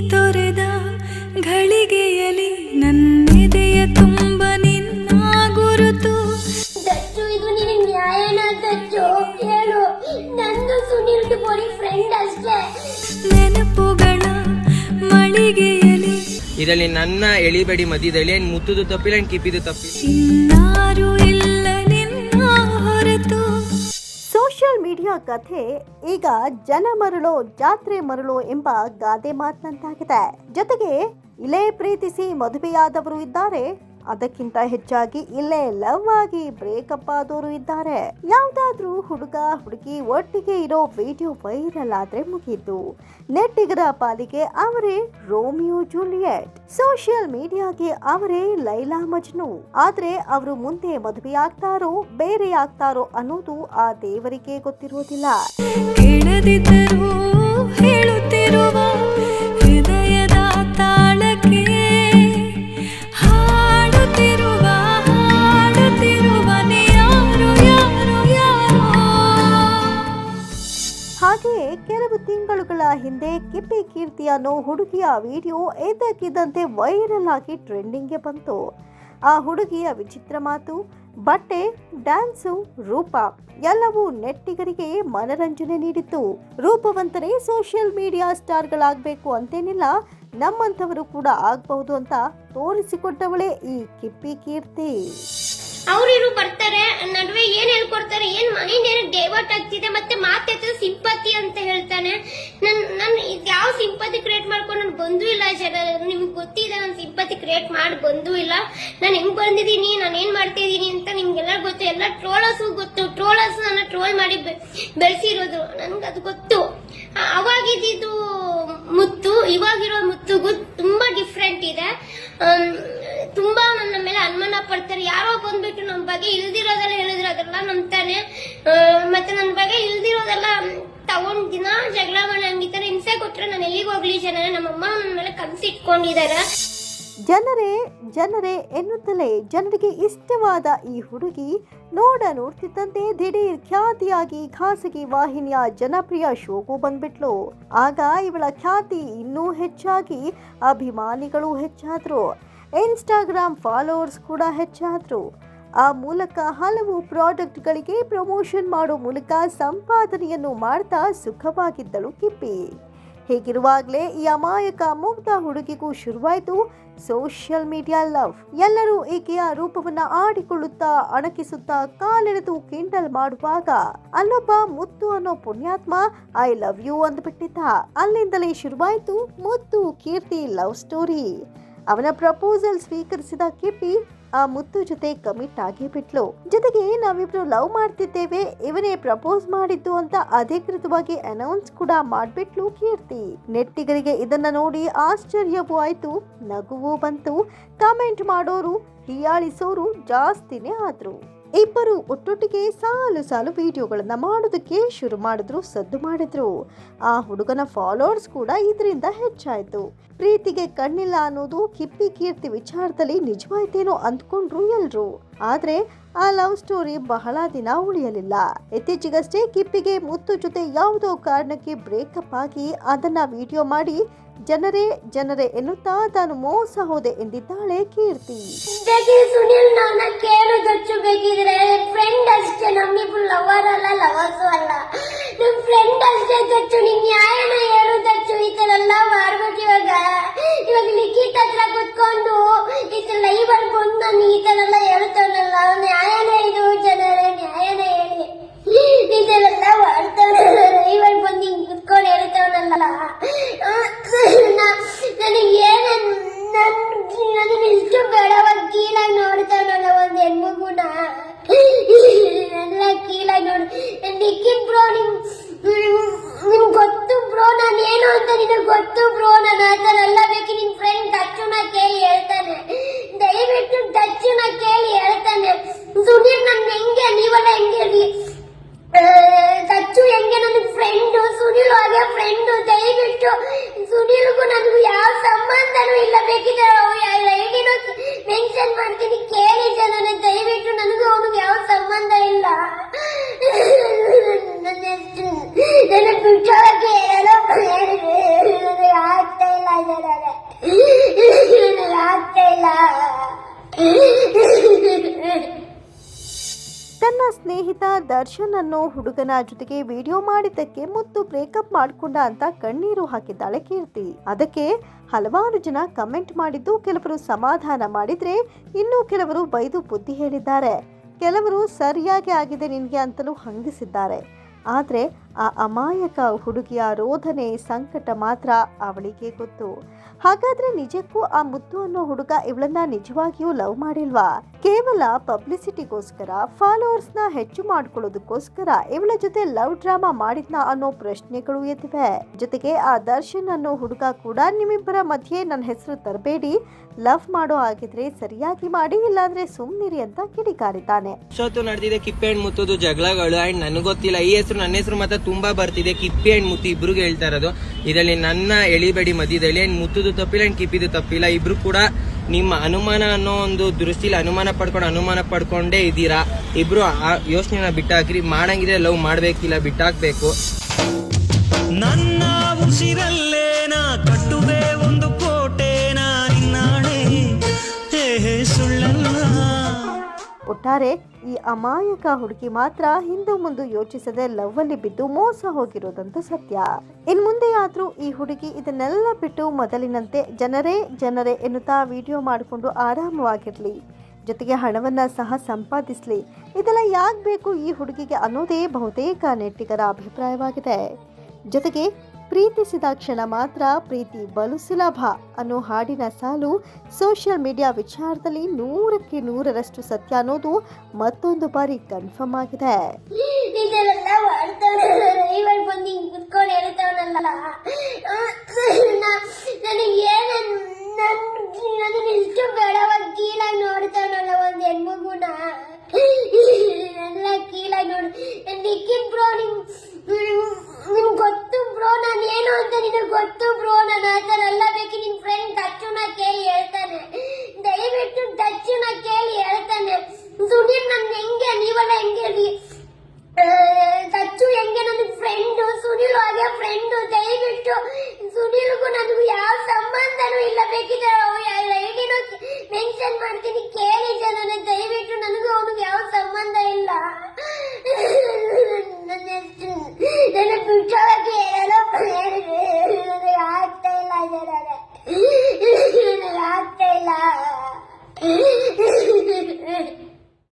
ತೊರೆದ ಘಳಿಗೆಯಲಿ ನನ್ನೆದೆಯ ತುಂಬ ನಿನ್ನ ಗುರುತು ದಚ್ಚು ಇದು ನಿನಗೆ ನ್ಯಾಯನ ದಚ್ಚು. ಕೇಳು ನಂದು ಸುನಿಲ್ಗೆ ಬರೀ ಫ್ರೆಂಡ್ ಅಷ್ಟೇ. ನೆನಪುಗಳ ಮಳಿಗೆಯಲಿ ಇದರಲ್ಲಿ ನನ್ನ ಎಳಿಬಡಿ ಮಧ್ಯದಲ್ಲಿ ಏನ್ ಮುತ್ತುದು ತಪ್ಪಿಲ್ಲ ಏನ್ ಕಿಪ್ಪಿದು ತಪ್ಪಿಲ್ಲ. ಇನ್ನಾರು ಇಲ್ಲ. ಮೀಡಿಯಾ ಕಥೆ. ಈಗ ಜನ ಮರಳೋ, ಜಾತ್ರೆ ಮರಳೋ ಎಂಬ ಗಾದೆ ಮಾತಿನಂತಾಗಿದೆ. ಜೊತೆಗೆ ಇಲೇ ಪ್ರೀತಿಸಿ ಮದುವೆಯಾದವರು ಇದ್ದಾರೆ. ಅದಕ್ಕಿಂತ ಹೆಚ್ಚಾಗಿ ಇಲ್ಲೇ ಲವ್ ಆಗಿ ಬ್ರೇಕಪ್ ಆದವರು ಇದ್ದಾರೆ. ಯಾವ್ದಾದ್ರೂ ಹುಡುಗ, ಹುಡುಗಿ ಒಟ್ಟಿಗೆ ಇರೋ ವಿಡಿಯೋ ವೈರಲ್ ಆದ್ರೆ ಮುಗಿದು ನೆಟ್ಟಿಗರ ಪಾಲಿಗೆ ಅವರೇ ರೋಮಿಯೋ ಜೂಲಿಯೆಟ್. ಸೋಷಿಯಲ್ ಮೀಡಿಯಾಗೆ ಅವರೇ ಲೈಲಾ ಮಜ್ನು. ಆದ್ರೆ ಅವರು ಮುಂದೆ ಮದುವೆ ಆಗ್ತಾರೋ, ಬೇರೆ ಆಗ್ತಾರೋ ಅನ್ನೋದು ಆ ದೇವರಿಗೆ ಗೊತ್ತಿರುವುದಿಲ್ಲ ಹಿಂದೆ ಕಿಪ್ಪಿ ಕೀರ್ತಿ ಅನ್ನೋ ಹುಡುಗಿಯ ವಿಡಿಯೋ ಏತಕ್ಕಿದ್ದಂತೆ ವೈರಲ್ ಆಗಿ ಟ್ರೆಂಡಿಂಗ್ಗೆ ಬಂತು. ಆ ಹುಡುಗಿಯ ವಿಚಿತ್ರ ಮಾತು, ಬಟ್ಟೆ, ಡ್ಯಾನ್ಸು, ರೂಪ ಎಲ್ಲವೂ ನೆಟ್ಟಿಗರಿಗೆ ಮನರಂಜನೆ ನೀಡಿತು ರೂಪವಂತರೇ ಸೋಷಿಯಲ್ ಮೀಡಿಯಾ ಸ್ಟಾರ್ಗಳಾಗಬೇಕು ಅಂತೇನಿಲ್ಲ, ನಮ್ಮಂಥವರು ಕೂಡ ಆಗಬಹುದು ಅಂತ ತೋರಿಸಿಕೊಟ್ಟವಳೇ ಈ ಕಿಪ್ಪಿ ಕೀರ್ತಿ. ಅವರಿರು ಬರ್ತಾರೆ, ನಡುವೆ ಏನ್ ಹೇಳ್ಕೊಡ್ತಾರೆ, ಏನ್ ಮೈಂಡ್ ಡೈವರ್ಟ್ ಆಗ್ತಿದೆ, ಮತ್ತೆ ಮಾತೆತ್ತ ಸಿಂಪತಿ ಅಂತ ಹೇಳ್ತಾನೆ. ನನ್ ಸಿಂಪತಿ ಕ್ರಿಯೇಟ್ ಮಾಡ್ಕೊಂಡು ನಾನು ಬಂದೂ ಇಲ್ಲ ಜನ ನಿಮ್ಗೆ ಗೊತ್ತಿದೆ ನಾನು ಸಿಂಪತಿ ಕ್ರಿಯೇಟ್ ಮಾಡಿ ಬಂದೂ ಇಲ್ಲ. ನಾನು ಹೆಂಗ್ ಬಂದಿದ್ದೀನಿ, ನಾನು ಏನ್ ಮಾಡ್ತಾ ಇದೀನಿ ಅಂತ ನಿಮ್ಗೆಲ್ಲ ಗೊತ್ತು. ಎಲ್ಲ ಟ್ರೋಲರ್ಸು ಗೊತ್ತು. ಟ್ರೋಲರ್ಸ್ ನನ್ನ ಟ್ರೋಲ್ ಮಾಡಿ ಬೆಳೆಸಿರೋದು. ನನ್ಗೆ ಅದು ಗೊತ್ತು. ಅವಾಗಿದ್ದು ಮುತ್ತು, ಇವಾಗಿರೋ ಮುತ್ತುಗೂ ತುಂಬಾ ಡಿಫ್ರೆಂಟ್ ಇದೆ. ತುಂಬಾ ನನ್ನ ಮೇಲೆ ಅನುಮಾನ ಪಡ್ತಾರೆ. ಯಾರೋ ಬಂದ್ಬಿಟ್ಟು ನಮ್ಮ ಬಗ್ಗೆ ಇಲ್ದಿರೋದೆಲ್ಲ ಹೇಳಿದ್ರೆ ಅದೆಲ್ಲ ನಂಬ್ತಾನೆ ಮತ್ತೆ ನನ್ನ ಬಗ್ಗೆ ಇಲ್ದಿರೋದೆಲ್ಲ ತಗೊಂಡ್ ದಿನ ಜಗಳ ನಾನು ಎಲ್ಲಿಗೆ ಹೋಗ್ಲಿ ಜನ ನಮ್ಮಮ್ಮ ನನ್ನ ಮೇಲೆ ಕನ್ಸಿಟ್ಕೊಂಡಿದ್ದಾರೆ ಜನರೇ ಜನರೇ ಎನ್ನುತ್ತಲೇ ಜನರಿಗೆ ಇಷ್ಟವಾದ ಈ ಹುಡುಗಿ ನೋಡ ನೋಡ್ತಿದ್ದಂತೆ ದಿಢೀರ್ ಖ್ಯಾತಿಯಾಗಿ ಖಾಸಗಿ ವಾಹಿನಿಯ ಜನಪ್ರಿಯ ಶೋಗೂ ಬಂದ್ಬಿಟ್ಲು. ಆಗ ಇವಳ ಖ್ಯಾತಿ ಇನ್ನೂ ಹೆಚ್ಚಾಗಿ ಅಭಿಮಾನಿಗಳು ಹೆಚ್ಚಾದ್ರು. ಇನ್ಸ್ಟಾಗ್ರಾಮ್ ಫಾಲೋವರ್ಸ್ ಕೂಡ ಹೆಚ್ಚಾದ್ರು. ಆ ಮೂಲಕ ಹಲವು ಪ್ರಾಡಕ್ಟ್ಗಳಿಗೆ ಪ್ರಮೋಷನ್ ಮಾಡೋ ಮೂಲಕ ಸಂಪಾದನೆಯನ್ನು ಮಾಡ್ತಾ ಸುಖವಾಗಿದ್ದಳು ಕಿಪ್ಪಿ. ಹೀಗಿರುವಾಗಲೇ ಈ ಅಮಾಯಕ ಮುಗ್ಧ ಹುಡುಗಿಗೂ ಶುರುವಾಯಿತು ಸೋಷಿಯಲ್ ಮೀಡಿಯಾ ಲವ್. ಎಲ್ಲರೂ ಈಕೆಯ ರೂಪವನ್ನ ಆಡಿಕೊಳ್ಳುತ್ತಾ ಅಣಕಿಸುತ್ತಾ ಕಾಲೆಳೆದು ಕಿಂಡಲ್ ಮಾಡುವಾಗ ಅಲ್ಲೊಬ್ಬ ಮುತ್ತು ಅನ್ನೋ ಪುಣ್ಯಾತ್ಮ, ಐ ಲವ್ ಯು ಅಂದ್ಬಿಟ್ಟಿದ್ದ. ಅಲ್ಲಿಂದಲೇ ಶುರುವಾಯಿತು ಮುತ್ತು ಕೀರ್ತಿ ಲವ್ ಸ್ಟೋರಿ. ಅವನ ಪ್ರಪೋಸಲ್ ಸ್ವೀಕರಿಸಿದ ಕಿಪ್ಪಿ ಆ ಮುತ್ತು ಜೊತೆ ಕಮಿಟ್ ಆಗೇ ಬಿಟ್ಲು ಜೊತೆಗೆ ನಾವಿಬ್ರು ಲವ್ ಮಾಡ್ತಿದ್ದೇವೆ ಇವನೇ ಪ್ರಪೋಸ್ ಮಾಡಿದ್ದು ಅಂತ ಅಧಿಕೃತವಾಗಿ ಅನೌನ್ಸ್ ಕೂಡ ಮಾಡ್ಬಿಟ್ಲು ಕೀರ್ತಿ. ನೆಟ್ಟಿಗರಿಗೆ ಇದನ್ನ ನೋಡಿ ಆಶ್ಚರ್ಯವೂ ಆಯ್ತು, ನಗುವು ಬಂತು. ಕಾಮೆಂಟ್ ಮಾಡೋರು, ಹೀಯಾಳಿಸೋರು ಜಾಸ್ತಿನೇ ಆದ್ರು. ಇಬ್ಬರು ಒಟ್ಟೊಟ್ಟಿಗೆ ಸಾಲು ಸಾಲು ವಿಡಿಯೋಗಳನ್ನು ಮಾಡೋದಕ್ಕೆ ಶುರು ಮಾಡಿದ್ರು, ಸದ್ದು ಮಾಡಿದ್ರು. ಆ ಹುಡುಗನ ಫಾಲೋವರ್ಸ್ ಕೂಡ ಇದರಿಂದ ಹೆಚ್ಚಾಯಿತು. ಪ್ರೀತಿಗೆ ಕಣ್ಣಿಲ್ಲ ಅನ್ನೋದು ಕಿಪ್ಪಿ ಕೀರ್ತಿ ವಿಚಾರದಲ್ಲಿ ನಿಜವಾಯ್ತೇನೋ ಅಂದ್ಕೊಂಡ್ರು ಎಲ್ರು. ಆದ್ರೆ ಆ ಲವ್ ಸ್ಟೋರಿ ಬಹಳ ದಿನ ಉಳಿಯಲಿಲ್ಲ. ಇತ್ತೀಚೆಗಷ್ಟೇ ಕಿಪ್ಪಿಗೆ ಮುತ್ತು ಜೊತೆ ಯಾವುದೋ ಕಾರಣಕ್ಕೆ ಬ್ರೇಕಪ್ ಆಗಿ ಅದನ್ನ ವಿಡಿಯೋ ಮಾಡಿ ಜನರೇ ಜನರೇ ಎನ್ನುತ್ತಾ ತಾನು ಮೋಸ ಹೋದೆ ಎಂದಿದ್ದಾಳೆ ಕೀರ್ತಿ. ಸುನಿಲ್ ನನ್ನ ಕೇಳು ಬೇಕಿದ್ರೆ ಫ್ರೆಂಡ್ ಅಷ್ಟೇ, ನಮ್ಮಿಬ್ರು ಲವರ್ ಅಲ್ಲ ಲವರ್ಸು ಅಲ್ಲ. ನಮ್ ಫ್ರೆಂಡ್ ಅಷ್ಟೇ ದಚ್ಚು ನಿನ್ ನ್ಯಾಯನ ಹೇಳು ದಚ್ಚು ಈ ತರ ಎಲ್ಲ ಮಾಡ್ಬೇಕು ಇವಾಗ ಇವಾಗ ಲಿಖಿತ್ ಹತ್ರ ಕುತ್ಕೊಂಡು ಈ ಲೈವ್ ಅಲ್ಲಿ ಬಂದು ನಾನು ಈ ತರ ಎಲ್ಲ ಹೇಳ್ತಾನಲ್ಲ, ನ್ಯಾಯನೇ ಇದು ನಿಖಿತ್ ಬ್ರೋ, ನಿಮ್ ನಿಮ್ ಗೊತ್ತು ಬ್ರೋ, ನಾನು ಏನು ಅಂತ ನಿನಗೆ ಗೊತ್ತು ಬ್ರೋ, ನಾನು ಆ ಎಲ್ಲ ಬೇಕು ನಿನ್ ಫ್ರೆಂಡ್ ದಚ್ಚುನ ಕೇಳಿ ಹೇಳ್ತಾನೆ. ದಯವಿಟ್ಟು ದಚ್ಚುನ ಕೇಳಿ ಹೇಳ್ತಾನೆ. ಸುನೀರ್ ನನ್ ಹೆಂಗೆ, ನೀವೆಲ್ಲ ಹೆಂಗೆ ದಚ್ಚು ಹೆಂಗೆ ನನ್ನ ಫ್ರೆಂಡು ಸುನಿಲ್ ಹಾಗೆ ಫ್ರೆಂಡು ದಯವಿಟ್ಟು ಸುನಿಲ್ಗೂ ನನಗೂ ಯಾವ ಸಂಬಂಧನೂ ಇಲ್ಲ ಬೇಕಿದ್ರೆ ಐಡಿನೂ ಮೆನ್ಷನ್ ಮಾಡ್ತೀನಿ, ಕೇಳಿ ಜನರೇ ದಯವಿಟ್ಟು ನನಗೂ ಅವನಿಗೆ ಯಾವ ಸಂಬಂಧ ನನ್ನ ನನ್ನ ಇಲ್ಲ. ಸ್ನೇಹಿತ ದರ್ಶನ್ ಅನ್ನೋ ಹುಡುಗನ ಜೊತೆಗೆ ವಿಡಿಯೋ ಮಾಡಿದ್ದಕ್ಕೆ ಮುತ್ತು ಬ್ರೇಕಪ್ ಮಾಡ್ಕೊಂಡ ಅಂತ ಕಣ್ಣೀರು ಹಾಕಿದ್ದಾಳೆ ಕೀರ್ತಿ. ಅದಕ್ಕೆ ಹಲವಾರು ಜನ ಕಮೆಂಟ್ ಮಾಡಿದ್ದು ಕೆಲವರು ಸಮಾಧಾನ ಮಾಡಿದ್ರೆ ಇನ್ನು ಕೆಲವರು ಬೈದು ಬುದ್ಧಿ ಹೇಳಿದ್ದಾರೆ. ಕೆಲವರು ಸರಿಯಾಗಿ ಆಗಿದೆ ನಿನಗೆ ಅಂತಲೂ ಹಂಗಿಸಿದ್ದಾರೆ. ಆದರೆ ಆ ಅಮಾಯಕ ಹುಡುಗಿಯ ರೋಧನೆ ಸಂಕಟ ಮಾತ್ರ ಅವಳಿಗೆ ಗೊತ್ತು. ಹಾಗಾದ್ರೆ ನಿಜಕ್ಕೂ ಆ ಮುದ್ದು ಅನ್ನೋ ಹುಡುಗ ಇವಳನ್ನ ನಿಜವಾಗಿಯೂ ಲವ್ ಮಾಡಿಲ್ವಾ? ಕೇವಲ ಪಬ್ಲಿಸಿಟಿಗೋಸ್ಕರ, ಫಾಲೋವರ್ಸ್ನ ಹೆಚ್ಚು ಮಾಡ್ಕೊಳ್ಳೋದಕ್ಕೋಸ್ಕರ ಇವಳ ಜೊತೆ ಲವ್ ಡ್ರಾಮಾ ಮಾಡಿದ್ನ ಅನ್ನೋ ಪ್ರಶ್ನೆಗಳು ಎದ್ದಿವೆ. ಜೊತೆಗೆ ಆ ದರ್ಶನ್ ಅನ್ನೋ ಹುಡುಗ ಕೂಡ ನಿಮ್ಮಿಬ್ಬರ ಮಧ್ಯೆ ನನ್ನ ಹೆಸರು ತರಬೇಡಿ, ಲವ್ ಮಾಡೋ ಆಗಿದ್ರೆ ಸರಿಯಾಗಿ ಮಾಡಿ, ಇಲ್ಲಾಂದ್ರೆ ಸುಮ್ಮನಿರಿ ಅಂತ ಕಿಡಿಕಾರಿದ್ದಾನೆ. ಇಷ್ಟೊತ್ತು ನಡೆದಿದೆ ಕಿಪ್ಪೆ ಹಣ್ಣು ಮುತ್ತುದು ಜಗಳಗಳು. ಅಂಡ್ ನನಗೆ ಗೊತ್ತಿಲ್ಲ. ಈ ಹೆಸರು ನನ್ನ ಹೆಸರು ಮಾತ್ರ ತುಂಬಾ ಬರ್ತಿದೆ. ಕಿಪ್ಪೆ ಹಣ್ಣು ಮುತ್ತು ಇಬ್ರಿಗೆ ಹೇಳ್ತಾ ಇರೋದು. ಇದರಲ್ಲಿ ನನ್ನ ಎಳಿಬೇಡಿ ಮಧ್ಯದಲ್ಲಿ ಅಂಡ್ ಮುತ್ತುದು ತಪ್ಪಿಲ್ಲ ಅಂಡ್ ಕಿಪ್ಪಿದು ತಪ್ಪಿಲ್ಲ. ಇಬ್ರು ಕೂಡ ನಿಮ್ಮ ಅನುಮಾನ ಅನ್ನೋ ಒಂದು ದೃಷ್ಟಿಲಿ ಅನುಮಾನ ಪಡ್ಕೊಂಡು ಅನುಮಾನ ಪಡ್ಕೊಂಡೇ ಇದ್ದೀರಾ? ಇಬ್ರು ಆ ಯೋಚನೆನ ಬಿಟ್ಟಾಕ್ರಿ. ಮಾಡಂಗಿದ್ರೆ ಲವ್ ಮಾಡ್ಬೇಕಿಲ್ಲ, ಬಿಟ್ಟಾಕ್ಬೇಕು. ನನ್ನ ಉಸಿರಲ್ಲೇನ ಒಟ್ಟಾರೆ ಈ ಅಮಾಯಕ ಹುಡುಗಿ ಮಾತ್ರ ಹಿಂದೂ ಮುಂದೆ ಯೋಚಿಸದೆ ಲವ್ ಅಲ್ಲಿ ಬಿದ್ದು ಮೋಸ ಹೋಗಿರೋದಂತೂ ಸತ್ಯ. ಇನ್ ಮುಂದೆ ಆದ್ರೂ ಈ ಹುಡುಗಿ ಇದನ್ನೆಲ್ಲ ಬಿಟ್ಟು ಮೊದಲಿನಂತೆ ಜನರೇ ಜನರೇ ಎನ್ನುತ್ತಾ ವಿಡಿಯೋ ಮಾಡಿಕೊಂಡು ಆರಾಮವಾಗಿರ್ಲಿ. ಜೊತೆಗೆ ಹಣವನ್ನ ಸಹ ಸಂಪಾದಿಸ್ಲಿ. ಇದೆಲ್ಲ ಯಾಕೆ ಬೇಕು ಈ ಹುಡುಗಿಗೆ ಅನ್ನೋದೇ ಬಹುತೇಕ ನೆಟ್ಟಿಗರ ಅಭಿಪ್ರಾಯವಾಗಿದೆ. ಜೊತೆಗೆ ಪ್ರೀತಿಸಿದ ಕ್ಷಣ ಮಾತ್ರ ಪ್ರೀತಿ ಬಲು ಸುಲಭ ಅನ್ನೋ ಹಾಡಿನ ಸಾಲು ಸೋಷಿಯಲ್ ಮೀಡಿಯಾ ವಿಚಾರದಲ್ಲಿ ನೂರಕ್ಕೆ ನೂರರಷ್ಟು ಸತ್ಯ ಅನ್ನೋದು ಮತ್ತೊಂದು ಬಾರಿ ಕನ್ಫರ್ಮ್ ಆಗಿದೆ. ಇದೆಲ್ಲ ಜೀವನ ಹೆಂಗೆ ಸಚ್ಚು ಹೆಂಗೆ ನನ್ನ ಫ್ರೆಂಡ್ ಸುನಿಲ್ ಹಾಗೆ ಫ್ರೆಂಡ್ ದಯವಿಟ್ಟು ಸುನಿಲ್ಗೂ ನನಗೂ ಯಾವ ಸಂಬಂಧನೂ ಇಲ್ಲ. ಬೇಕಿದ್ರೆ ಐಡಿನೂ ಮೆನ್ಷನ್ ಮಾಡ್ತೀನಿ. ಕೇಳಿ ಜನ ದಯವಿಟ್ಟು ನನಗೂ ಅವನಿಗೆ